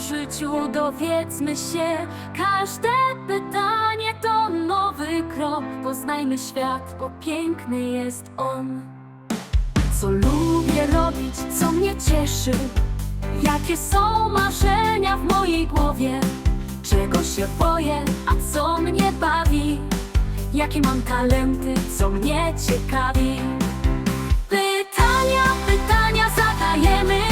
życiu dowiedzmy się. Każde pytanie to nowy krok. Poznajmy świat, bo piękny jest on. Co lubię robić, co mnie cieszy? Jakie są marzenia w mojej głowie? Czego się boję, a co mnie bawi? Jakie mam talenty, co mnie ciekawi? Pytania, pytania zadajemy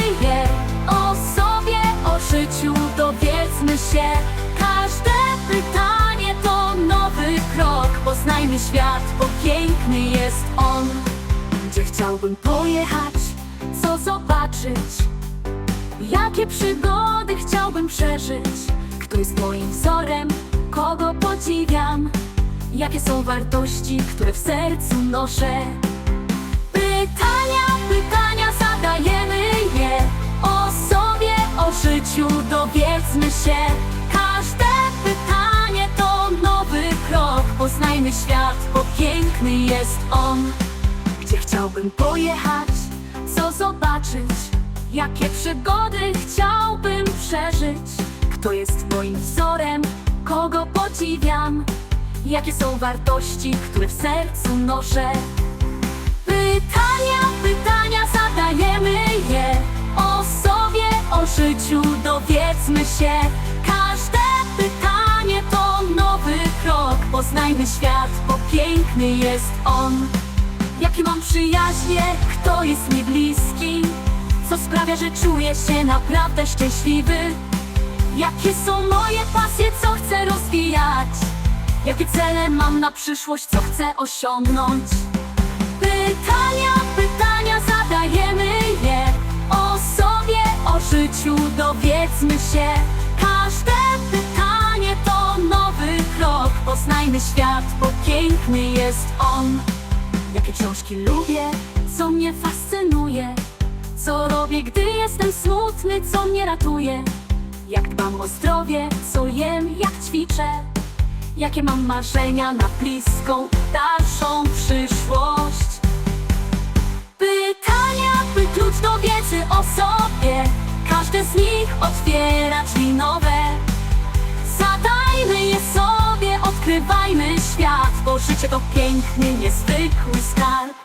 Poznajmy świat, bo piękny jest on. Gdzie chciałbym pojechać, co zobaczyć? Jakie przygody chciałbym przeżyć? Kto jest moim wzorem, kogo podziwiam? Jakie są wartości, które w sercu noszę? Pytania, pytania zadajemy je. O sobie, o życiu dowiedzmy się Poznajmy świat, bo piękny jest on. Gdzie chciałbym pojechać, co zobaczyć Jakie przygody chciałbym przeżyć. Kto jest moim wzorem, kogo podziwiam Jakie są wartości, które w sercu noszę. Pytania, pytania zadajemy je Poznajmy świat, bo piękny jest on. Jakie mam przyjaźnie, kto jest mi bliski? Co sprawia, że czuję się naprawdę szczęśliwy? Jakie są moje pasje, co chcę rozwijać? Jakie cele mam na przyszłość, co chcę osiągnąć? Pytania, pytania zadajemy je O sobie, o życiu dowiedzmy się Poznajmy świat, bo piękny jest on. Jakie książki lubię, co mnie fascynuje. Co robię, gdy jestem smutny, co mnie ratuje. Jak dbam o zdrowie, co jem, jak ćwiczę. Jakie mam marzenia na bliską, dalszą przyszłość. Pytania, by klucz do wiedzy o sobie. Każde z nich otwiera drzwi nowe odkrywajmy świat Bo życie to piękny, niezwykły skarb